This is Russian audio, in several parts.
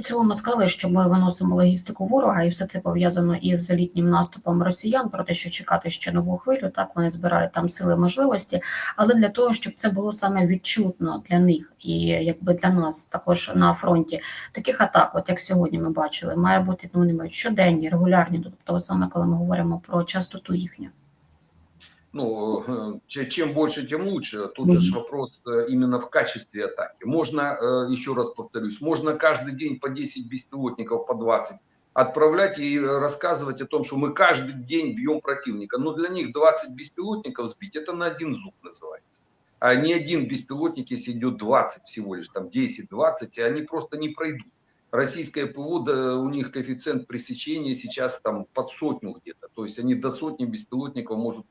в цілому сказали, що ми виносимо логістику ворога, і все це пов'язано із літнім наступом росіян. Про те, що чекати ще нову хвилю, так вони збирають там сили можливості, але для того, щоб це було саме відчутно для них і якби для нас також на фронті таких атак, от як сьогодні ми бачили, має бути ну не щоденні, регулярні, тобто саме коли ми говоримо про частоту їхню. Ну, че- чем больше, тем лучше. Тут Мгм. же ж вопрос э, именно в качестве атаки. Можно, э, еще раз повторюсь, можно каждый день по 10 беспилотников, по 20 отправлять и рассказывать о том, что мы каждый день бьем противника. Но для них 20 беспилотников сбить, это на один зуб называется. А не один беспилотник, если идет 20 всего лишь, там 10-20, и они просто не пройдут. Российское ПВО, да, у них коэффициент пресечения сейчас там под сотню где-то. То есть они до сотни беспилотников может,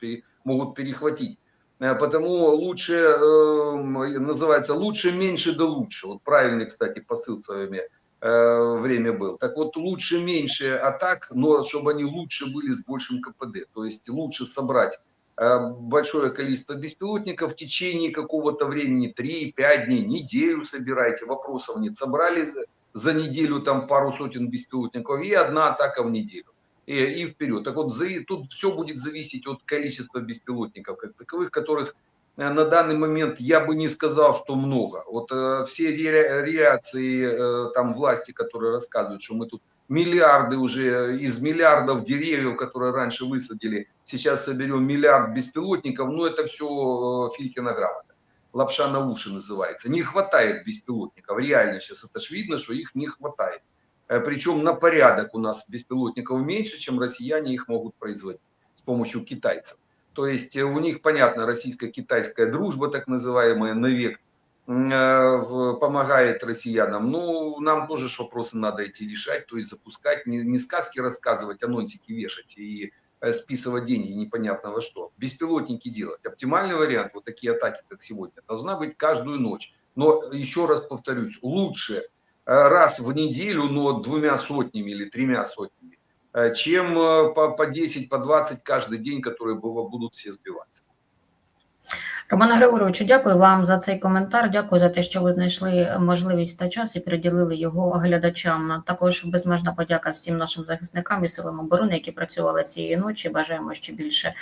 могут перехватить. Э, Потому лучше, э, называется, лучше, меньше да лучше. Вот правильный, кстати, посыл в свое время, э, время был. Так вот, лучше, меньше атак, но чтобы они лучше были с большим КПД. То есть лучше собрать э, большое количество беспилотников в течение какого-то времени, 3-5 дней, неделю собирайте, вопросов нет. Собрали за неделю там пару сотен беспилотников и одна атака в неделю. И, и вперед. Так вот, за, тут все будет зависеть от количества беспилотников как таковых, которых э, на данный момент я бы не сказал, что много. Вот э, все ре- реакции э, там власти, которые рассказывают, что мы тут миллиарды уже из миллиардов деревьев, которые раньше высадили, сейчас соберем миллиард беспилотников, ну это все Филькина грамота. Лапша на уши называется. Не хватает беспилотников. Реально сейчас это ж видно, что их не хватает. Э, Причем на порядок у нас беспилотников меньше, чем россияне их могут производить с помощью китайцев. То есть э, у них, понятно, российско-китайская дружба, так называемая, навек, э, помогает россиянам. Ну, нам тоже вопросы надо эти решать, то есть запускать, не, не сказки рассказывать, анонсики вешать и списывать деньги непонятно во что. Беспилотники делать. Оптимальный вариант, вот такие атаки, как сегодня, должна быть каждую ночь. Но еще раз повторюсь, лучше раз в неделю, но двумя сотнями или тремя сотнями, э, чем э, по, по 10, по 20 каждый день, которые бу- будут все сбиваться. Романе Григоровичу, дякую вам за цей коментар. Дякую за те, що ви знайшли можливість та час і приділили його глядачам. Також безмежна подяка всім нашим захисникам і силам оборони, які працювали цієї ночі. Бажаємо ще більше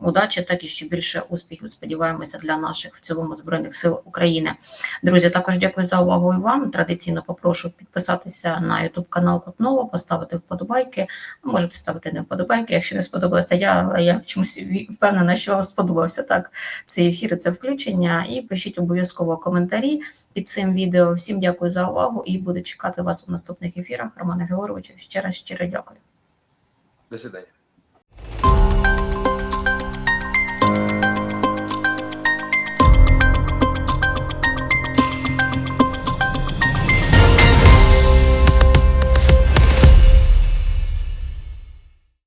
удачі, так і ще більше успіхів. Сподіваємося для наших в цілому збройних сил України. Друзі, також дякую за увагу і вам. Традиційно попрошу підписатися на YouTube канал Кутново, поставити вподобайки. Можете ставити не вподобайки, якщо не сподобалося. Я я в чомусь впевнена, що вам сподобався так цей ефір, це включення. І пишіть обов'язково коментарі під цим відео. Всім дякую за увагу і буду чекати вас у наступних ефірах. Романа Георгійовича. Ще раз щиро дякую. До свидания.